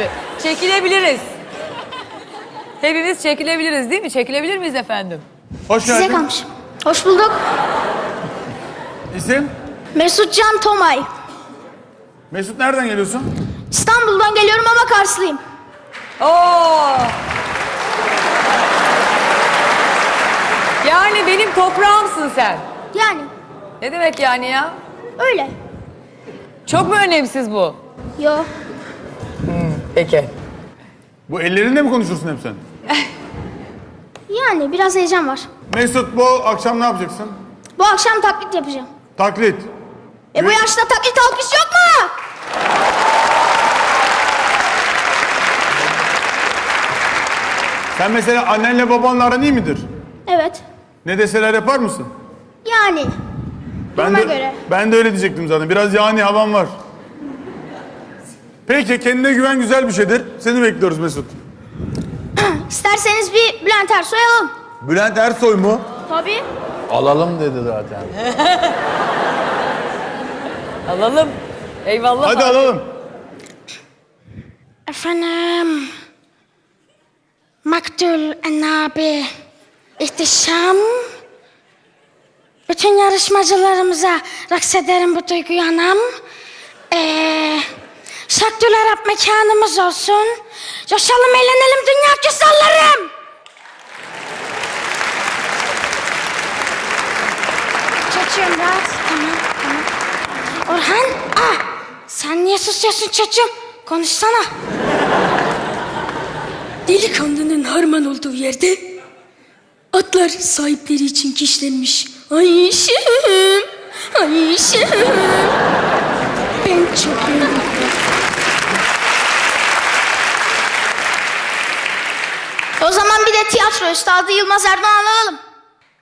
geldi. Çekilebiliriz. Hepimiz çekilebiliriz değil mi? Çekilebilir miyiz efendim? Hoş Size geldin. kalmış. Hoş bulduk. İsim? Mesut Can Tomay. Mesut nereden geliyorsun? İstanbul'dan geliyorum ama Karslıyım. Oo! Yani benim toprağımsın sen. Yani Ne demek yani ya? öyle. Çok mu önemsiz bu? Yo. Peki. Bu ellerinle mi konuşursun hep sen? Yani biraz heyecan var. Mesut bu akşam ne yapacaksın? Bu akşam taklit yapacağım. Taklit. E bu yaşta taklit alkış yok mu? Sen mesela annenle babanla aran iyi midir? Evet. Ne deseler yapar mısın? Yani. Ben Duruma de, göre. ben de öyle diyecektim zaten. Biraz yani havan var. Peki kendine güven güzel bir şeydir. Seni bekliyoruz Mesut. İsterseniz bir Bülent Ersoy alalım. Bülent Ersoy mu? Tabii. Alalım dedi zaten. Alalım. Eyvallah. Hadi alalım. Efendim. Maktul Ennabi. İhtişam. Bütün yarışmacılarımıza raks ederim bu duyguyu anam. Ee, Şaktül Arap mekanımız olsun. Coşalım eğlenelim dünya güzellerim. Çocuğum rahat. Tamam tamam. Orhan. Ah, sen niye susuyorsun çocuğum? Konuşsana. Delikanlının harman olduğu yerde atlar sahipleri için kişlenmiş. Ayşem, Ayşem. Ben çok beğendim. O zaman bir de tiyatro üstadı Yılmaz Erdoğan alalım.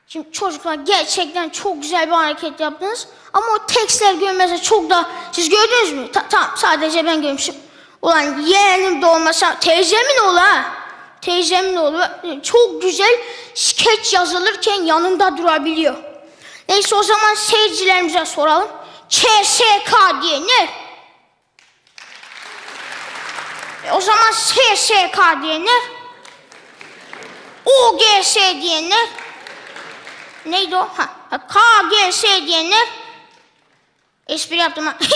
Şimdi çocuklar gerçekten çok güzel bir hareket yaptınız. Ama o tekstler görmese çok da... Siz gördünüz mü? Ta- tamam sadece ben görmüşüm. Ulan yeğenim de olmasa teyzemin oğlu. Teyzemin oğlu çok güzel skeç yazılırken yanında durabiliyor. Neyse o zaman seyircilerimize soralım. KSK diye ne? E, o zaman SSK diyenler UGS diyenler neydi o? Ha, KGS diyenler espri yaptım ha.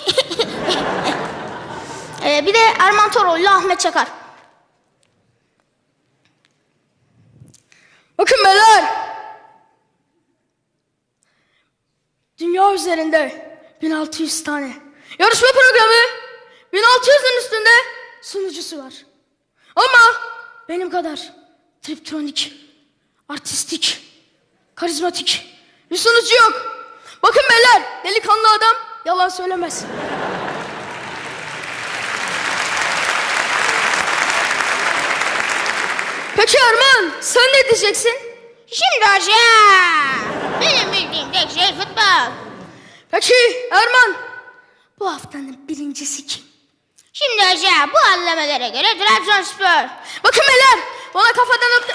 Ee, bir de Erman Toroğlu Ahmet Çakar. Bakın beyler. Dünya üzerinde 1600 tane yarışma programı 1600'ün üstünde sunucusu var. Ama benim kadar triptronik, artistik, karizmatik bir sunucu yok. Bakın beyler delikanlı adam yalan söylemez. Peki Erman sen ne diyeceksin? Şimdi hoca benim bildiğim tek şey futbol. Peki Erman bu haftanın birincisi kim? Şimdi hoca bu anlamalara göre Trabzonspor. Bakın beyler bana kafadan öptü.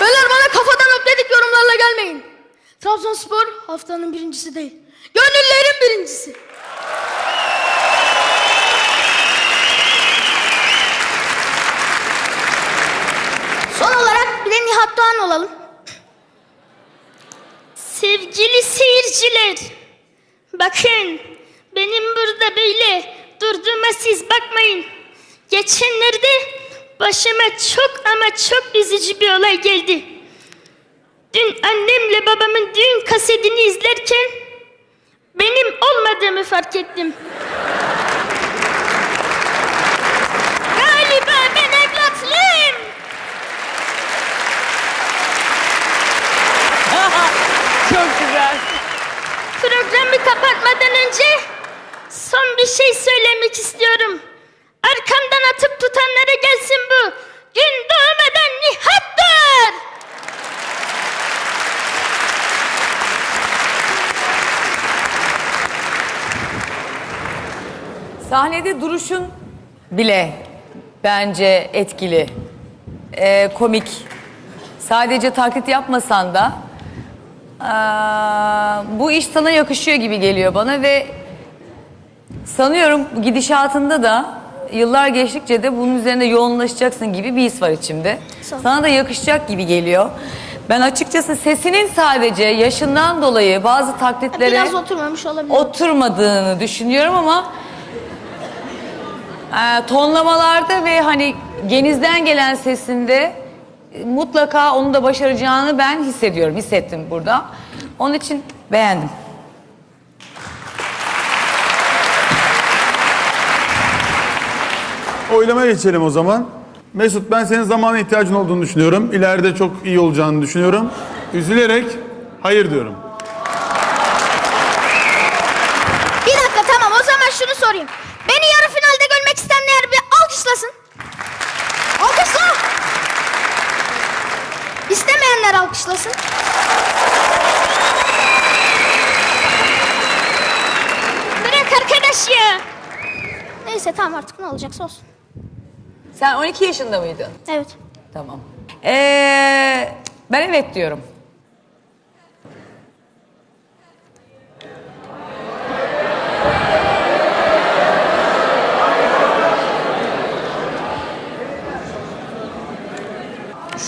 Beyler bana kafadan öp dedik yorumlarla gelmeyin. Trabzonspor haftanın birincisi değil. Gönüllerin birincisi. Son olarak bir de Nihat Doğan olalım. Sevgili seyirciler, bakın benim burada böyle siz bakmayın. Geçenlerde başıma çok ama çok üzücü bir olay geldi. Dün annemle babamın düğün kasetini izlerken benim olmadığımı fark ettim. Galiba ben evlatlıyım. Çok güzel. Programı kapatmadan önce son bir şey söylemek istiyorum. Arkamdan atıp tutanlara gelsin bu. Gün doğmadan Nihat'tır. Sahnede duruşun bile bence etkili. Ee, komik. Sadece taklit yapmasan da aa, bu iş sana yakışıyor gibi geliyor bana ve Sanıyorum gidişatında da yıllar geçtikçe de bunun üzerinde yoğunlaşacaksın gibi bir his var içimde. Sağ ol. Sana da yakışacak gibi geliyor. Ben açıkçası sesinin sadece yaşından dolayı bazı taklitlere Biraz oturmamış olabilir. oturmadığını düşünüyorum ama e, tonlamalarda ve hani genizden gelen sesinde e, mutlaka onu da başaracağını ben hissediyorum, hissettim burada. Onun için beğendim. Oylamaya geçelim o zaman. Mesut ben senin zamana ihtiyacın olduğunu düşünüyorum. İleride çok iyi olacağını düşünüyorum. Üzülerek hayır diyorum. Bir dakika tamam o zaman şunu sorayım. Beni yarı finalde görmek isteyenler bir alkışlasın. Alkışla. İstemeyenler alkışlasın. Bırak arkadaş ya. Neyse tamam artık ne olacaksa olsun. Sen 12 yaşında mıydın? Evet. Tamam. Ee, ben evet diyorum.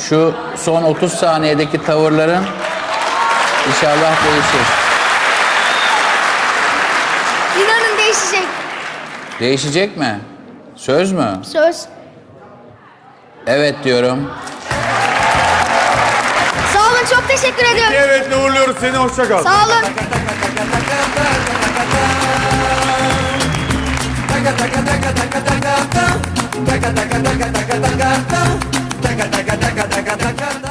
Şu son 30 saniyedeki tavırların inşallah değişir. İnanın değişecek. Değişecek mi? Söz mü? Söz. Evet diyorum. Sağ olun çok teşekkür ediyorum. Evet uğurluyoruz seni hoşça kal. Sağ olun. Taka taka taka taka taka taka taka taka taka taka taka taka taka taka